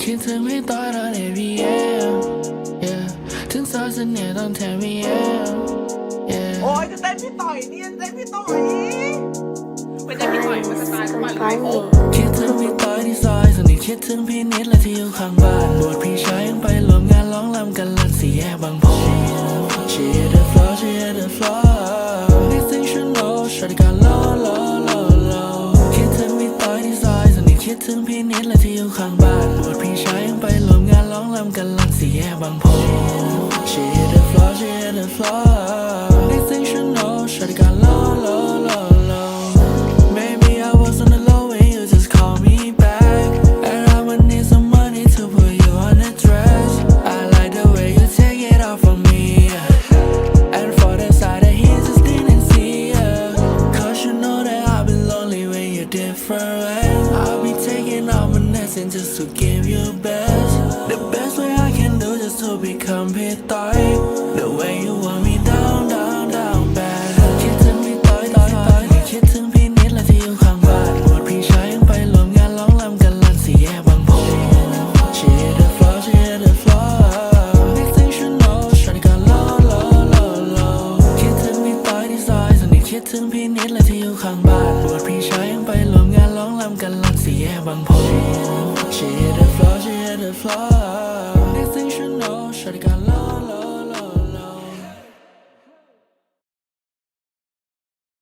คิดถึงพี่ต้อยตอน ABM yeah ถึงซอยเสน่ห์ตอนแทน VM yeah โอ้ยจะเต้นพี่ต่อยเนี่ยจะเต้นพี่ต่อยไม่ใช่พี่ต่อยมันจะตายเข้ามาเลยโอ้คิดถึงพี่ต้อยที่ซอยสนิทคิดถึงพี่นิดและที่อยู่ข้างบ้านบวชพี่ชายยังไปร่วมงานร้องรำกันลันสี่แยกบางโพ She hit the floor she hit the floor ถึงพี่นิดและที่อยู่ข้างบ้านบวชพี่ชายยังไปรวมงานร้องรำกันลังสี่แยกบางโพ She hit the floor she hit the floor all my medicine just to give you best The best way I can do just to become pit thigh The way you want me down, down, down bad คิดถึงพี่ต้อยต้อยต้อยคิดถึงพี่นิดและที่อยู่ข้างบ้านบวชพี่ชายยังไปรวมงานร้องรำกันลันสี่แยกบางโพ She hit the floor, she hit the floor Next thing you know, shawty got low, low, low, low คิดถึงพี่ต้อยที่ซอยสนิทคิดถึงพี่นิดและที่อยู่ข้างบ้านบวชพี่ชายยังไปรวมงานร้องรำกันลันสี่แยกบางโพ She hit the floor, she hit the floor Next thing you know, shawty got low, low, low,